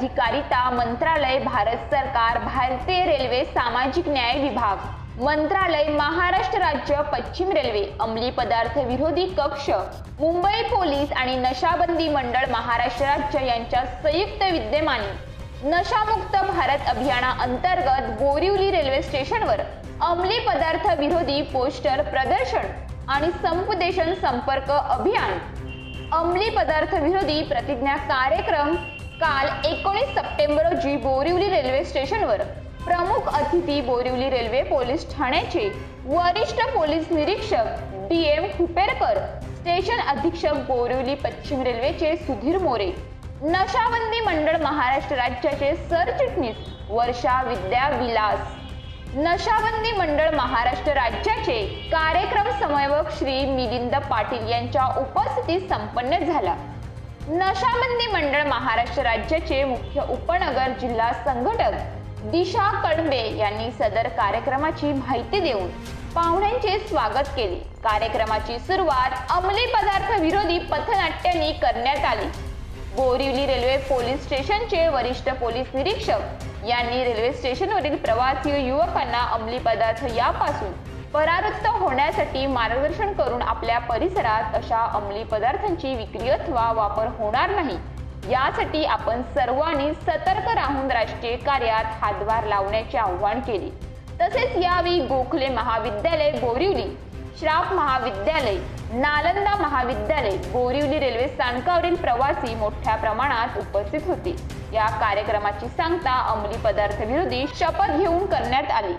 अधिकारिता मंत्रालय भारत सरकार भारतीय रेल्वे सामाजिक न्याय विभाग. मंत्रालय महाराष्ट्र राज्य पश्चिम रेल्वे अंमली पदार्थ विरोधी कक्ष. मुंबई पोलीस आणि नशाबंदी मंडळ महाराष्ट्र राज्य यांच्या संयुक्त विद्यमाने. नशामुक्त भारत अभियाना अंतर्गत बोरिवली रेल्वे स्टेशनवर अंमली पदार्थ विरोधी पोस्टर प्रदर्शन आणि संपदेशन संपर्क अभियान. अंमली पदार्थ विरोधी प्रतिज्ञा कार्यक्रम काल एकोणीस सप्टेंबर रोजी बोरिवली रेल्वे स्टेशनवर प्रमुख अतिथी बोरिवली रेल्वे पोलीस ठाण्याचे वरिष्ठ पोलीस निरीक्षक डी एम खुपेरकर स्टेशन अधीक्षक बोरिवली पश्चिम रेल्वेचे सुधीर मोरे नशाबंदी मंडळ महाराष्ट्र राज्याचे सरचिटणीस वर्षा विद्या विलास नशाबंदी मंडळ महाराष्ट्र राज्याचे कार्यक्रम समन्वयक श्री मिलिंद पाटील यांच्या उपस्थितीत संपन्न झाला. नशाबंदी मंडळ महाराष्ट्र राज्याचे मुख्य उपनगर जिल्हा संघटक दिशा कळंबे यांनी सदर कार्यक्रमाची माहिती देऊन पाहुण्यांचे स्वागत केले. कार्यक्रमाची सुरुवात अंमली पदार्थ विरोधी पथनाट्यांनी करण्यात आली. बोरिवली रेल्वे पोलीस स्टेशनचे वरिष्ठ पोलीस निरीक्षक यांनी रेल्वे स्टेशनवरील प्रवासी युवकांना अंमली पदार्थ यापासून परावृत्त होण्यासाठी मार्गदर्शन करून आपल्या परिसरात अशा अंमली पदार्थांची विक्री अथवा वापर होणार नाही. यासाठी आपण सर्वांनी सतर्क राहून राष्ट्रीय कार्यात हातभार लावण्याचे आवाहन केले. तसेच यावेळी गोखले महाविद्यालय बोरिवली श्राप महाविद्यालय नालंदा महाविद्यालय बोरिवली रेल्वे स्थानकावरील प्रवासी मोठ्या प्रमाणात उपस्थित होते. या कार्यक्रमाची सांगता अंमली पदार्थ विरोधी शपथ घेऊन करण्यात आली.